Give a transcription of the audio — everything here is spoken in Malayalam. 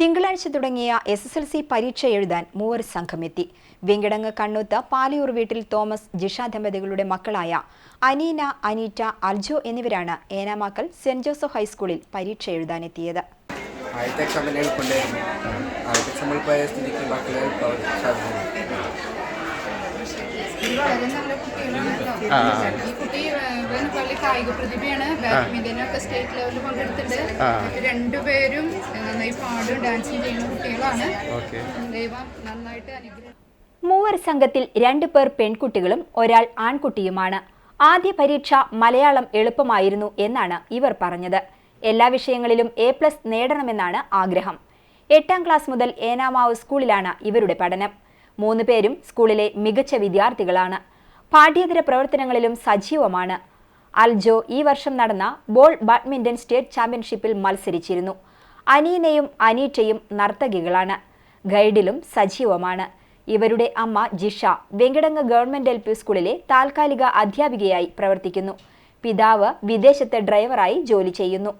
തിങ്കളാഴ്ച തുടങ്ങിയ എസ് എസ് എൽ സി പരീക്ഷ എഴുതാൻ മൂവർ സംഘമെത്തി. വെങ്കിടങ്ങ് കണ്ണൂത്ത് പാലിയൂർ വീട്ടിൽ തോമസ് ജിഷ ദമ്പതികളുടെ മക്കളായ അനീന അനീറ്റ അൽജോ എന്നിവരാണ് ഏനാമാക്കൽ സെന്റ് ജോസഫ് ഹൈസ്കൂളിൽ പരീക്ഷ എഴുതാനെത്തിയത്. ആദ്യത്തെ എക്സാം തന്നെ എളുപ്പമുണ്ടായിരുന്നു. ആദ്യത്തെ എക്സാം എളുപ്പമായ സ്ഥിതിക്ക് ബാക്കി എളുപ്പമാവും സാധ്യത വലിയ കായിക പ്രതിഭയാണ്. ബാഡ്മിന്റനൊക്കെ സ്റ്റേറ്റ് ലെവലിൽ പങ്കെടുത്തിട്ടുണ്ട്. രണ്ടുപേരും നന്നായി പാടും ഡാൻസും ചെയ്യുന്ന കുട്ടികളാണ്. ദൈവം നന്നായിട്ട് അനുഗ്രഹം മൂവർ സംഘത്തിൽ രണ്ടു പേർ പെൺകുട്ടികളും ഒരാൾ ആൺകുട്ടിയുമാണ്. ആദ്യ പരീക്ഷ മലയാളം എളുപ്പമായിരുന്നു എന്നാണ് ഇവർ പറഞ്ഞത്. എല്ലാ വിഷയങ്ങളിലും എ പ്ലസ് നേടണമെന്നാണ് ആഗ്രഹം. എട്ടാം ക്ലാസ് മുതൽ ഏനാമാവ് സ്കൂളിലാണ് ഇവരുടെ പഠനം. മൂന്ന് പേരും സ്കൂളിലെ മികച്ച വിദ്യാർത്ഥികളാണ്. പാഠ്യേതര പ്രവർത്തനങ്ങളിലും സജീവമാണ്. അൽജോ ഈ വർഷം നടന്ന ബോൾ ബാഡ്മിന്റൺ സ്റ്റേറ്റ് ചാമ്പ്യൻഷിപ്പിൽ മത്സരിച്ചിരുന്നു. അനീനയും അനീറ്റയും നർത്തകികളാണ്. ഗൈഡിലും സജീവമാണ്. ഇവരുടെ അമ്മ Jisha Venkitangu government L P സ്കൂളിലെ താൽക്കാലിക അധ്യാപികയായി പ്രവർത്തിക്കുന്നു. പിതാവ് വിദേശത്തെ ഡ്രൈവറായി ജോലി ചെയ്യുന്നു.